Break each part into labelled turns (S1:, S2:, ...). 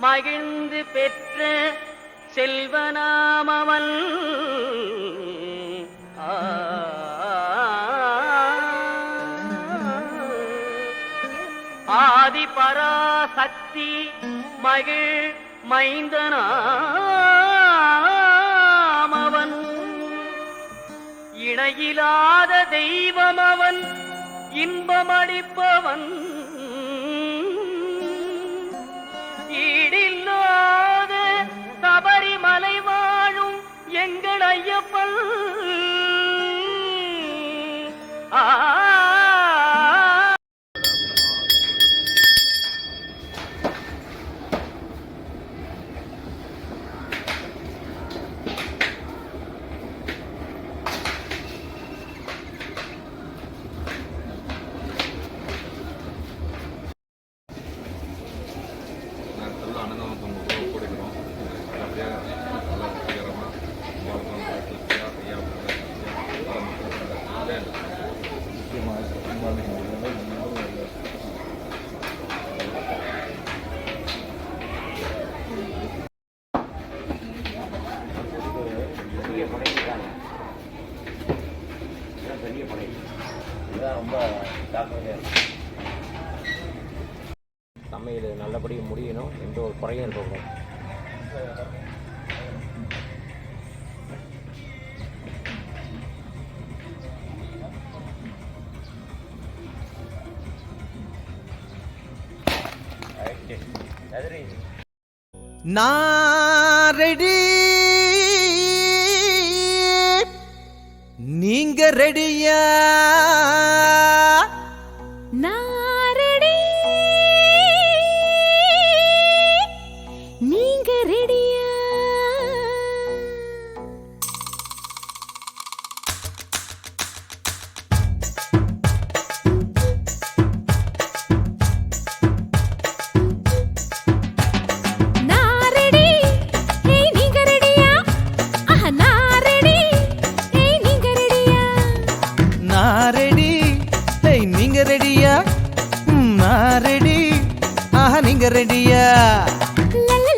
S1: மகிழ்ந்து பெற்ற செல்வனாமவன் ஆதி பராசக்தி மகிழ் மைந்தனாமவன். இணையிலாத தெய்வமவன் அவன் இன்பமளிப்பவன்.
S2: நல்ல உங்களுக்கு தொங்க கொடுக்குறோம் நல்லபடியாக நல்லா வெற்றிகரமாக
S3: பெரிய பெரிய படை இதுதான் ரொம்ப ஜாக்கிரதையாக இருக்கும். சமையல் நல்லபடி முடியணும் எந்த ஒரு குறையும் இருக்கக்கூடாது
S4: நான் ரெடி நீங்க ரெடியா? நான் ரெடி ஏய் நீங்க ரெடியா? நான் ரெடி ஆஹா நீங்க ரெடியா?
S5: லவ்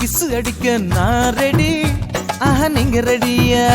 S4: கிஸ் அடிக்க நான் ரெடி ஆஹா நீங்க ரெடியா?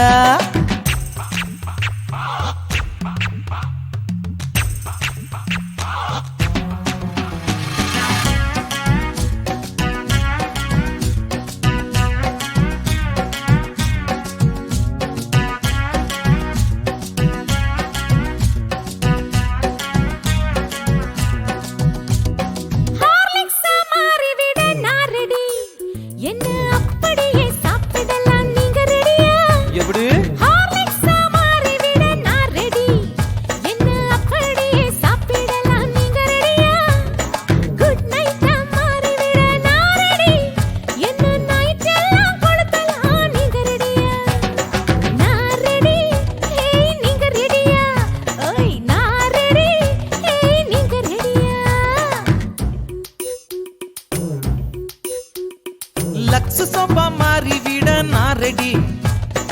S4: சக்சஸ் சோப்பா மாறி நான் ரெடி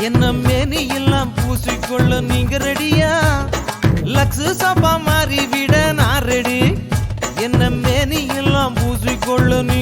S4: என்ன மேனி எல்லாம் பூசிக்கொள்ள நீங்க ரெடியா லக்ஸ் சோப்பா மாறி நான் ரெடி என்ன மேனி எல்லாம் பூசிக்கொள்ள நீங்க